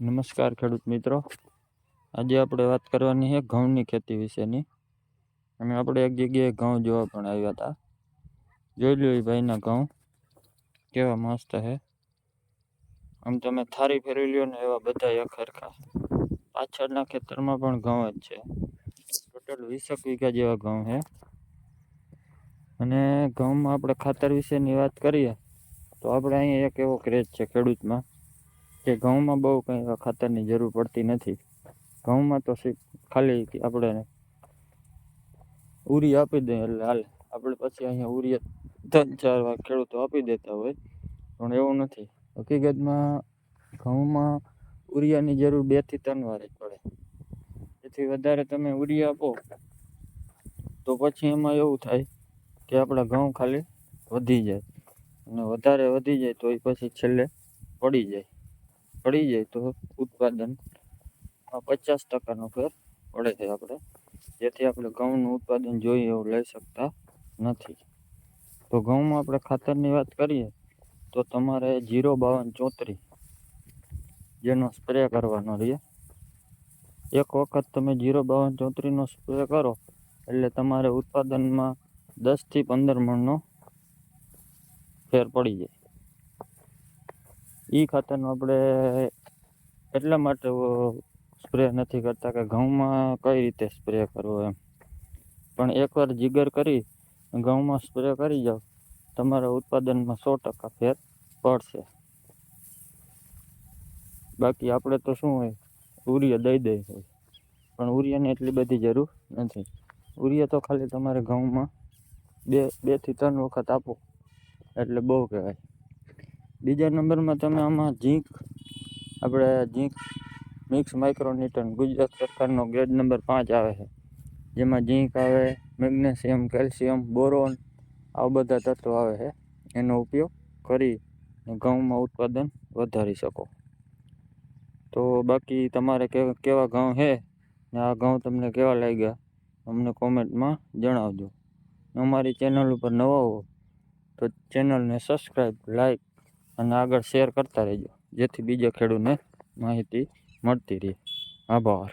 નમસ્કાર ખેડૂત મિત્રો. આજે આપણે વાત કરવાની છે ઘઉંની ખેતી વિશેની. અને આપણે એક જગ્યાએ ઘઉં જોવા પણ આવ્યા હતા. જોઈ લો એ ભાઈના ઘઉં. કેવા મસ્ત છે. આમ તમે થારી ફેરવી લ્યો ને એવા બધા એક સરખા પાછળના ખેતરમાં પણ ઘઉં જ છે. ટોટલ વીસેક વીઘા જેવા ઘઉં છે. અને ઘઉંમાં આપણે ખાતર વિશેની વાત કરીએ, તો આપણે અહીંયા એક એવો ક્રેઝ છે ખેડૂતમાં. કે ઘઉંમાં બહુ કંઈ ખાતરની જરૂર પડતી નથી. ઘઉંમાં તો ખાલી આપણે ઉરી આપી દઈએ એટલે હાલે. આપણે પછી અહીંયા ઉરી ત્રણ ચાર વાર ખેડૂતો આપી દેતા હોય, પણ એવું નથી. હકીકતમાં ઘઉંમાં ઉરિયાની જરૂર બેથી ત્રણ વાર જ પડે. એથી વધારે તમે ઉરિયા આપો, તો પછી એમાં એવું થાય કે આપણા ઘઉં ખાલી વધી જાય. અને વધારે વધી જાય તો એ પછી છેલ્લે પડી જાય. પડી જાય તો ઉત્પાદન પચાસ ટકાનો ફેર પડે છે આપણે. જેથી આપણે ઘઉંનું ઉત્પાદન જોઈએ એવું લઈ શકતા નથી. તો ઘઉંમાં આપણે ખાતરની વાત કરીએ તો તમારે જીરો બાવન ચોત્રીસ જેનો સ્પ્રે કરવાનો રહે. એક વખત તમે જીરો બાવન ચોત્રીસનો સ્પ્રે કરો એટલે તમારે ઉત્પાદનમાં દસથી પંદર મણનો ફેર પડી જાય. એ ખાતરનો આપણે એટલા માટે સ્પ્રે નથી કરતા કે ઘઉંમાં કઈ રીતે સ્પ્રે કરવો એમ. પણ એકવાર જીગર કરી, ઘઉંમાં સ્પ્રે કરી જાઓ, તમારા ઉત્પાદનમાં સો ટકા ફેર પડશે. બાકી આપણે તો શું હોય, ઉરિયા દઈ દઈ હોય. પણ ઉરિયાની એટલી બધી જરૂર નથી. ઉરિયા તો ખાલી તમારે ઘઉંમાં બે બેથી ત્રણ વખત આપો. એટલે બહુ કહેવાય. બીજા નંબરમાં તમે આમાં ઝીંક, આપણે ઝીંક મિક્સ માઇક્રોન્યુટન, ગુજરાત સરકારનો ગ્રેડ નંબર પાંચ આવે છે. જેમાં ઝીંક આવે, મેગ્નેશિયમ, કેલ્શિયમ, બોરોન, આવા બધા તત્વો આવે છે. એનો ઉપયોગ કરી ઘઉંમાં ઉત્પાદન વધારી શકો. તો બાકી તમારે કેવા ઘઉં છે? ને આ ઘઉં તમને કેવા લાગ્યા? અમને કોમેન્ટમાં જણાવજો. અમારી ચેનલ ઉપર નવા હો તો ચેનલને સબસ્ક્રાઈબ લાઈક અને આગળ શેર કરતા રહેજો. જેથી બીજા ખેડૂતને માહિતી મળતી રહે. આભાર.